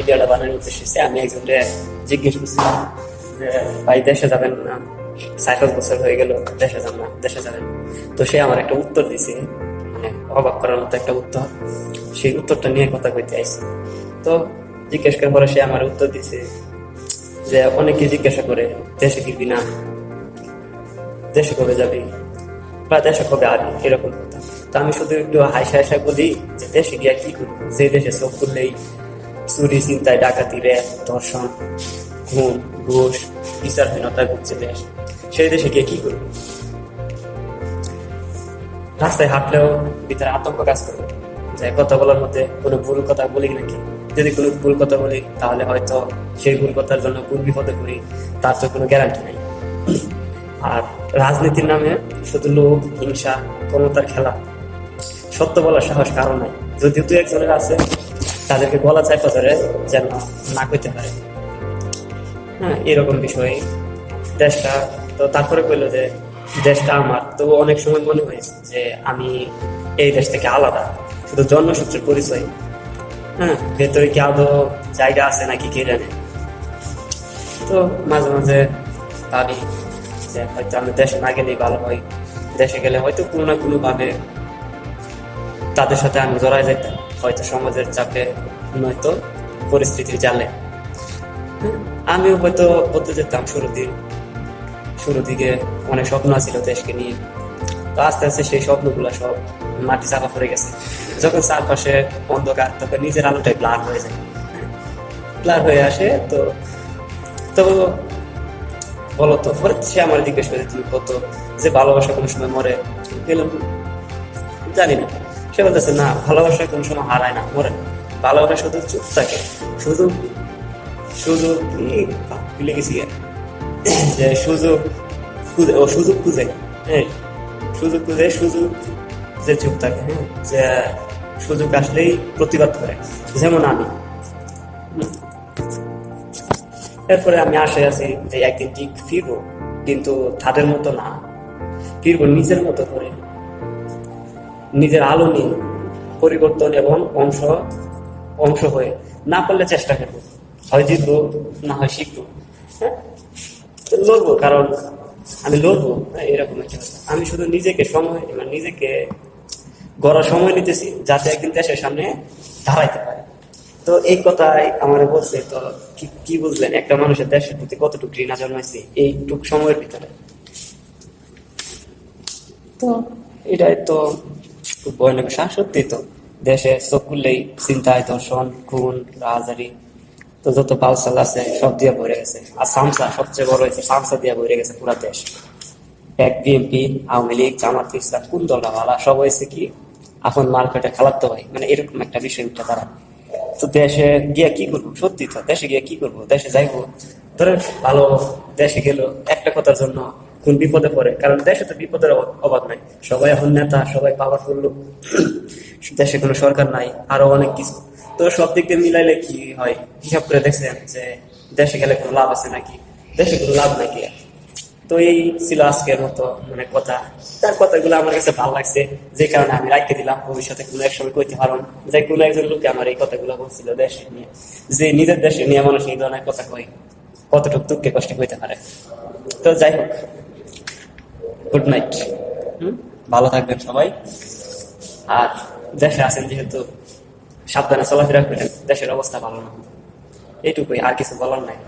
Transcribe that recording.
ভিডিওটা বানানোর আমি একজনকে জিজ্ঞেস করছিলাম যে, ভাই, দেশে যাবেন না বছর হয়ে গেল, দেশে যান না, দেশে যাবেন তো সে আমার একটা উত্তর দিছে মানে অবাক করার মতো একটা উত্তর। সেই উত্তরটা নিয়ে কথা কইতে তো জিজ্ঞেস করার পরে সে আমার উত্তর দিছে যে, অনেকে জিজ্ঞাসা করে, দেশে ফিরবি না, দেশে কবে যাবি? বা, দেশে কবে আবি? এরকম কথা। তো আমি শুধু একটু হাসা হাসা বলি যে, দেশে গিয়া কি করব? যে, দেশে চোখ খুললেই চুরি, চিন্তায় ডাকাতি র্যাপ ধর্ষণ ঘুম ঘুষ বিচারহীনতা ঘুরছে দেশ। সেই দেশে গিয়ে কি করব? রাস্তায় হাঁটলেও ভিতরে আতঙ্ক কাজ করবে যে কথা বলার মধ্যে কোনো ভুল কথা বলি নাকি? যদি কোনো ভুল কথা বলি, তাহলে হয়তো সেই ভুল কথার জন্য কোন বিপদে পড়ি, তার তো কোনো গ্যারান্টি নেই। আর রাজনীতির নামে শুধু লোভ, হিংসা, ক্ষমতার খেলা। সত্য বলার সাহস কারও নাই। যদিও দু একজনের আছে তাদেরকে গলা চাইপা ধরে যেন না কইতে পারে। হ্যাঁ এরকম বিষয় দেশটা, তো তারপরে কইলো যে দেশটা আমার। তো অনেক সময় মনে হয়েছে যে আমি এই দেশ থেকে আলাদা, শুধু জন্মসূত্রের পরিচয়। হ্যাঁ ভেতরে কি আদৌ জায়গা আছে নাকি কে জানে? তো মাঝে মাঝে ভাবি যে হয়তো আমি দেশে না গেলেই ভালো হয়। দেশে গেলে হয়তো কোনো না কোনো ভাবে তাদের সাথে আমি জড়াই যেতাম হয়তো সমাজের চাপে নয়তো পরিস্থিতির জালে। আমিও হয়তো বলতে যেতাম শুরুর দিন শুরু দিকে অনেক স্বপ্ন ছিল দেশকে নিয়ে। তো আস্তে আস্তে সেই স্বপ্নগুলো সব মাটি চাপা পড়ে গেছে। যখন চারপাশে অন্ধকার, তখন নিজের আলোটাই ব্লার হয়ে যায়। ব্লার হয়ে আসে, তো তো বলো তো পরে সে আমার জিজ্ঞেস করে, তুমি কত যে ভালোবাসা কোনো সময় মরে? গেলাম জানি না। সে বলতেছে, না ভালোবাসা কোনো সময় হারায় না, মরে। ভালোবাসা শুধু চুপ থাকে, শুধু কি? ভুলে গেছি যে সুযোগ খুঁজে, ও সুযোগ খুঁজে হ্যাঁ সুযোগ খুঁজে, সুযোগ যে চুপ থাকে হ্যাঁ যে সুযোগ আসলেই প্রতিবাদ করে, যেমন আমি। এরপরে আমি আশায় আছি যে একদিন ঠিক ফিরবো, কিন্তু তাদের মতো না, ফিরবো নিজের মতো করে। নিজের আলো নিয়ে পরিবর্তন এবং অংশ অংশ হয়ে না পারলে চেষ্টা করব। হয় জিতবো না হয় শিখব। হ্যাঁ? লড়বো কারণ আমি লড়বো। হ্যাঁ, এরকম একটা আমি শুধু নিজেকে সময় মানে নিজেকে গড়ার সময় নিতেছি যাতে একদিন দেশের সামনে দাঁড়াইতে পারে। তো এই কথাই আমার বলছে তো কি বুঝলেন? একটা মানুষের দেশের প্রতি কতটুকু ঘৃণা জন্মাইছে এইটুক সময়ের ভিতরে? তো এটাই তো দেশে চোখ খুললেই চিন্তায় খুন রাজারি তো যত পালসাল আছে, সব দিয়ে ভরে গেছে। আর সামসা, সবচেয়ে বড় হয়েছে সামসা দিয়ে ভরে গেছে পুরা দেশ। এক আওয়ামী লীগ, জামাত, ইসলাম, কোন দলটা ভালো সব হয়েছে কি, এখন মার্কেটে খেলাতে হয় মানে এরকম একটা বিষয় উঠে তারা। তো দেশে গিয়া কি করব? সত্যি তো, দেশে গিয়া কি করব? দেশে যাইবো। ধরে ভালো দেশে গেল, একটা কথার জন্য কোন বিপদে পড়ে? কারণ দেশে তো বিপদের অভাব- নাই। সবাই এখন নেতা, সবাই পাওয়ারফুল লোক। দেশে কোনো সরকার নাই, আরও অনেক কিছু। তো সব দিক দিয়ে মিলাইলে কি হয়? হিসাব করে দেখছেন যে দেশে গেলে কোনো লাভ আছে নাকি? দেশে কোনো লাভ নাকি তো এই ছিল আজকের মতো মানে কথা। তার কথাগুলো আমার কাছে ভালো লাগছে। যে কারণে আমি রাখতে দিলাম। ভবিষ্যতে কোনো এক সময় কইতে পারুন যে কোনো একজন লোকে আমার এই কথাগুলো বলছিল দেশ নিয়ে। যে নিজের দেশে নিয়ে মানুষ এই ধরনের কথা কই কতটুকু দুঃখে কষ্টে কইতে পারে। তো যাই হোক। গুড নাইট ভালো থাকবেন সবাই। আর দেশে আছেন যেহেতু সাবধানে চলাফেরা করেন দেশের অবস্থা ভালো না। এইটুকুই আর কিছু বলার নাই।